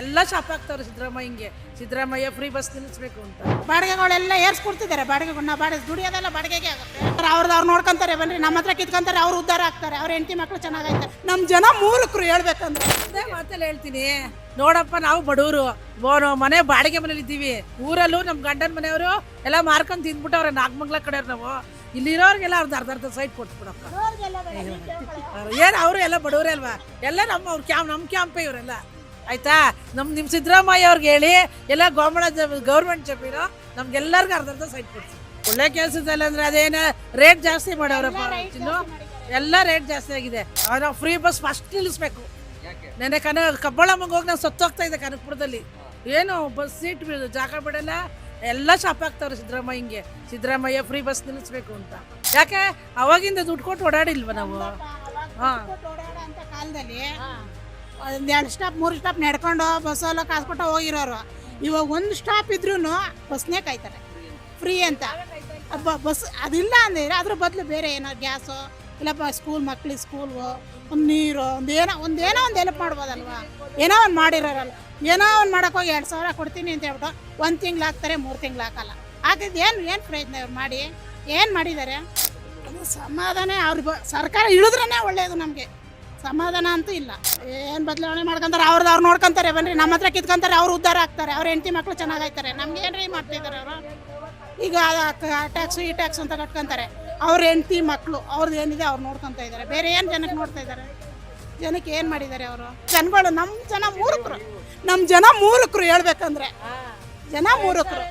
ಎಲ್ಲ ಶಾಪ್ ಆಗ್ತಾವ್ರೆ ಸಿದ್ದರಾಮಯ್ಯಂಗೆ. ಸಿದ್ದರಾಮಯ್ಯ ಫ್ರೀ ಬಸ್ ನಿಲ್ಲಿಸ್ಬೇಕು ಅಂತ. ಬಾಡಿಗೆಗಳೆಲ್ಲ ಏರ್ಸ್ಕೊಡ್ತಿದ್ದಾರೆ. ಬಾಡಿಗೆಗಳನ್ನ ಬಾಡಿಗೆ ದುಡಿಯೋದೆಲ್ಲ ಬಾಡಿಗೆಗೆ ಆಗುತ್ತೆ. ಅವ್ರದ್ದು ಅವ್ರು ನೋಡ್ಕೊಂತಾರೆ ಬನ್ನಿ ನಮ್ಮ ಹತ್ರ ಕಿತ್ಕೊಂತಾರೆ ಅವ್ರು ಉದ್ಧಾರ ಆಗ್ತಾರೆ. ಅವ್ರ ಹೆಂಡತಿ ಮಕ್ಕಳು ಚೆನ್ನಾಗೈತೆ ನಮ್ಮ ಜನ ಮೂರ್ಖರು ಹೇಳ್ಬೇಕಂದ್ರೆ. ಅದೇ ಮಾತಲ್ಲಿ ಹೇಳ್ತೀನಿ. ನೋಡಪ್ಪ ನಾವು ಬಡವರು ಬೋನ ಮನೆ ಬಾಡಿಗೆ ಮನೇಲಿ ಇದ್ದೀವಿ. ಊರಲ್ಲೂ ನಮ್ಮ ಗಂಡನ ಮನೆಯವರು ಎಲ್ಲ ಮಾರ್ಕೊಂಡು ತಿಂದ್ಬಿಟ್ಟವ್ರೆ ನಾಗಮಂಗ್ಲ ಕಡೆ ನಾವು. ಇಲ್ಲಿರೋರಿಗೆಲ್ಲ ಅವ್ರದ್ದು ಅರ್ಧ ಅರ್ಧ ಸೈಟ್ ಕೊಟ್ಬಿಡಪ್ಪ. ಏನು ಅವರು ಎಲ್ಲ ಬಡವರೇ ಅಲ್ವಾ? ಎಲ್ಲ ನಮ್ಮ ಅವ್ರ ಕ್ಯಾಂಪ್ ನಮ್ಮ ಕ್ಯಾಂಪೇ ಇವರೆಲ್ಲ. ಆಯ್ತಾ? ನಮ್ಮ ನಿಮ್ಮ ಸಿದ್ದರಾಮಯ್ಯ ಅವ್ರಿಗೆ ಹೇಳಿ ಎಲ್ಲ ಗೋಮಣ ಗೌರ್ಮೆಂಟ್ ಜಮೀನು ನಮ್ಗೆಲ್ಲರಿಗೂ ಅರ್ಧ ಅರ್ಧ ಸೈಟ್ ಕೊಡ್ತೀವಿ ಒಳ್ಳೆ ಕೆಲಸದಲ್ಲ ಅಂದ್ರೆ ಅದೇನ ರೇಟ್ ಜಾಸ್ತಿ ಮಾಡವ್ರಪ್ಪ ಎಲ್ಲ ರೇಟ್ ಜಾಸ್ತಿ ಆಗಿದೆ. ನಾವು ಫ್ರೀ ಬಸ್ ಫಸ್ಟ್ ನಿಲ್ಲಿಸ್ಬೇಕು. ನೆನೆ ಕನ ಕಬ್ಬಳಮ್ಮಂಗೆ ಹೋಗಿ ನಾವು ಸತ್ತೋಗ್ತಾ ಇದ್ದೆ ಕನಕಪುರದಲ್ಲಿ. ಏನು ಬಸ್ ಸೀಟ್ ಜಾಗ ಬಿಡಲ್ಲ. ಎಲ್ಲ ಶಾಪ್ ಆಗ್ತಾವ್ರೆ ಸಿದ್ದರಾಮಯ್ಯಂಗೆ ಸಿದ್ದರಾಮಯ್ಯ ಫ್ರೀ ಬಸ್ ನಿಲ್ಲಿಸ್ಬೇಕು ಅಂತ. ಯಾಕೆ? ಅವಾಗಿಂದ ದುಡ್ಡು ಕೊಟ್ಟು ಓಡಾಡಿಲ್ವ ನಾವು? ಹಾಂ. ಅಂತ ಕಾಲದಲ್ಲಿ ಒಂದು ಎರಡು ಸ್ಟಾಪ್, ಮೂರು ಸ್ಟಾಪ್ ನಡ್ಕೊಂಡು ಬಸ್ಸಲ್ಲ ಕಾಸು ಹೋಗಿರೋರು. ಇವಾಗ ಒಂದು ಸ್ಟಾಪ್ ಇದ್ರೂ ಬಸ್ನೇ ಕಾಯ್ತಾರೆ. ಫ್ರೀ ಅಂತ. ಬಸ್ ಅದಿಲ್ಲ ಅಂದರೆ ಅದ್ರ ಬದಲು ಬೇರೆ ಏನೋ ಗ್ಯಾಸು ಇಲ್ಲಪ್ಪ ಸ್ಕೂಲ್ ಮಕ್ಳಿಗೆ ಸ್ಕೂಲ್, ಒಂದು ನೀರು ಒಂದೇನೋ ಏನೋ, ಒಂದು ಏನೋ ಒಂದು ಹೆಲ್ಪ್ ಮಾಡ್ಬೋದಲ್ವಾ? ಏನೋ ಒಂದು ಮಾಡಿರೋರಲ್ಲ. ಏನೋ ಒಂದು ಮಾಡೋಕೆ ಹೋಗಿ ಎರಡು ಸಾವಿರ ಕೊಡ್ತೀನಿ ಅಂತ ಹೇಳ್ಬಿಟ್ಟು ಒಂದು ತಿಂಗ್ಳು ಹಾಕ್ತಾರೆ, ಮೂರು ತಿಂಗ್ಳು ಹಾಕಲ್ಲ. ಹಾಕಿದ್ದು ಏನು ಏನು ಪ್ರಯತ್ನ ಮಾಡಿ? ಏನು ಮಾಡಿದ್ದಾರೆ ಅದು ಸಮಾಧಾನ ಅವ್ರಿಗೆ, ಸರ್ಕಾರ ಇಳಿದ್ರೇ ಒಳ್ಳೆಯದು ನಮಗೆ. ಸಮಾಧಾನ ಅಂತೂ ಇಲ್ಲ. ಏನು ಬದಲಾವಣೆ ಮಾಡ್ಕೊಂತಾರೆ ಅವ್ರದ್ದು ಅವ್ರು ನೋಡ್ಕೊಂತಾರೆ, ಬನ್ರಿ ನಮ್ಮ ಹತ್ರ ಕಿತ್ಕೊಂತಾರೆ, ಅವ್ರು ಉದ್ಧಾರ ಆಗ್ತಾರೆ, ಅವ್ರ ಹೆಂಡತಿ ಮಕ್ಳು ಚೆನ್ನಾಗೈತಾರೆ ನಮ್ಗೆ ಏನ್ರಿ ಮಾಡ್ತಿದ್ದಾರೆ ಅವರು? ಈಗ ಟ್ಯಾಕ್ಸು ಈ ಟ್ಯಾಕ್ಸ್ ಅಂತ ಕಟ್ಕೊಂತಾರೆ. ಅವ್ರ ಹೆಂಡತಿ ಮಕ್ಕಳು ಅವ್ರದ್ದು ಏನಿದೆ ಅವ್ರು ನೋಡ್ಕೊಂತ ಇದ್ದಾರೆ ಬೇರೆ ಏನು ಜನಕ್ಕೆ ನೋಡ್ತಾ ಇದ್ದಾರೆ ಜನಕ್ಕೆ ಏನು ಮಾಡಿದ್ದಾರೆ ಅವರು? ಜನಗಳು ನಮ್ಮ ಜನ ಮೂರ್ಖರು. ನಮ್ಮ ಜನ ಮೂರ್ಖರು ಹೇಳ್ಬೇಕಂದ್ರೆ. ಜನ ಮೂರ್ಖರು.